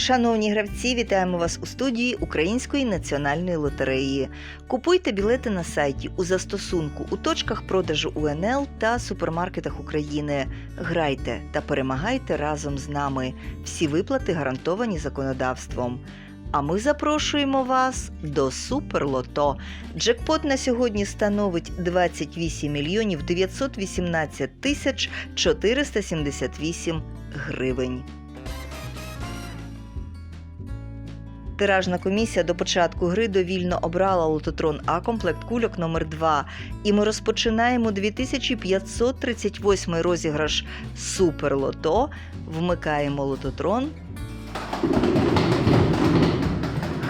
Шановні гравці, вітаємо вас у студії Української національної лотереї. Купуйте білети на сайті у застосунку у точках продажу УНЛ та супермаркетах України. Грайте та перемагайте разом з нами. Всі виплати гарантовані законодавством. А ми запрошуємо вас до Суперлото. Джекпот на сьогодні становить 28 мільйонів 918 тисяч 478 гривень. Тиражна комісія до початку гри довільно обрала лототрон А комплект кульок номер 2 І ми розпочинаємо 2538 розіграш Суперлото. Вмикаємо лототрон.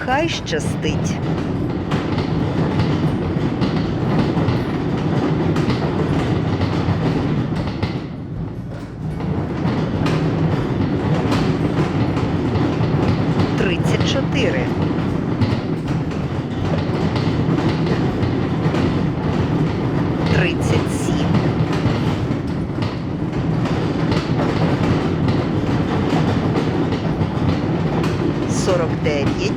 Хай щастить! 49.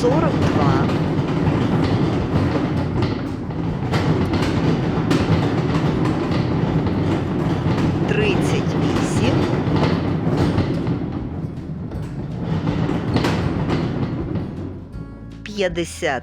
Сорок два. Тридцять вісім. П'ятдесят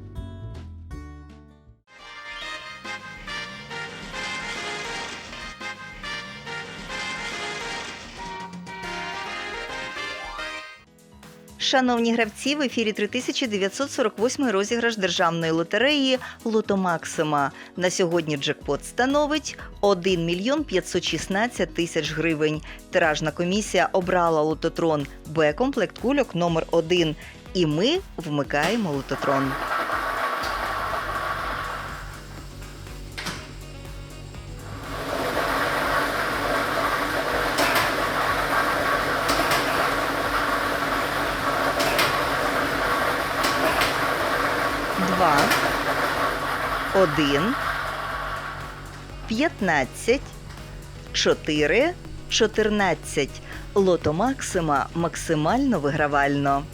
Шановні гравці, в ефірі 3948 розіграш державної лотереї Лото Максима. На сьогодні джекпот становить 1 мільйон 516 тисяч гривень. Тиражна комісія обрала лототрон Б комплект кульок номер 1 І ми вмикаємо лототрон. Два, один, п'ятнадцять, чотири, чотирнадцять. Лото Максима максимально вигравально.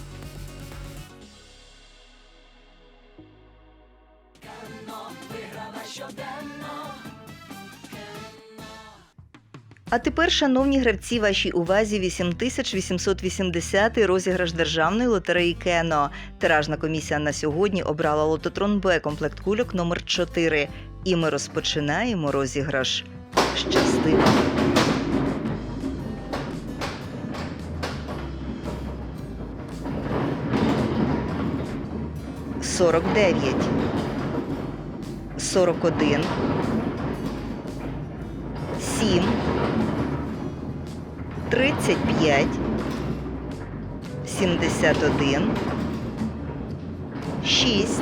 А тепер, шановні гравці, вашій увазі 8880 розіграш державної лотереї Кено. Тиражна комісія на сьогодні обрала лототрон Б комплект кульок номер 4 І ми розпочинаємо розіграш. Щастиво! Сорок дев'ять. Сорок один. Сім. 35, 71, 6,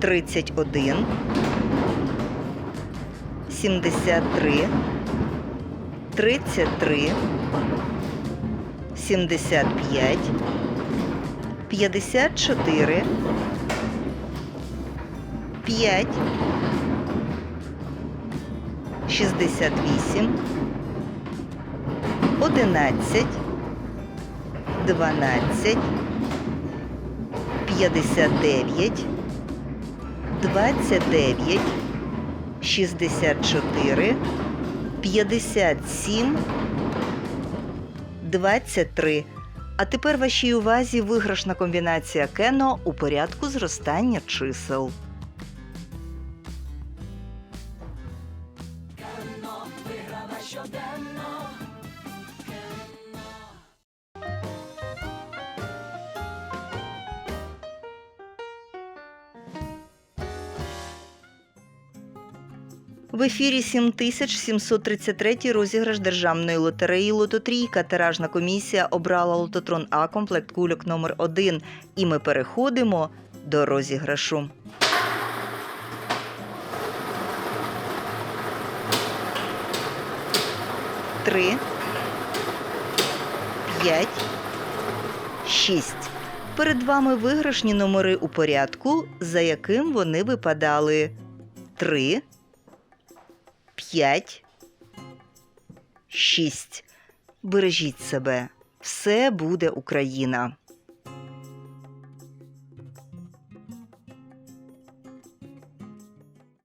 31, 73, 33, 75, 54, 5, 68, 11, 12, 59, 29, 64, 57, 23. А тепер вашій увазі виграшна комбінація Кено у порядку зростання чисел. В ефірі 7733 розіграш державної лотереї Лототрійка. Тиражна комісія обрала лототрон А комплект кульок номер 1 І ми переходимо до розіграшу. Три, п'ять, шість. Перед вами виграшні номери у порядку, за яким вони випадали 3, 5, 6. Бережіть себе. Все буде Україна.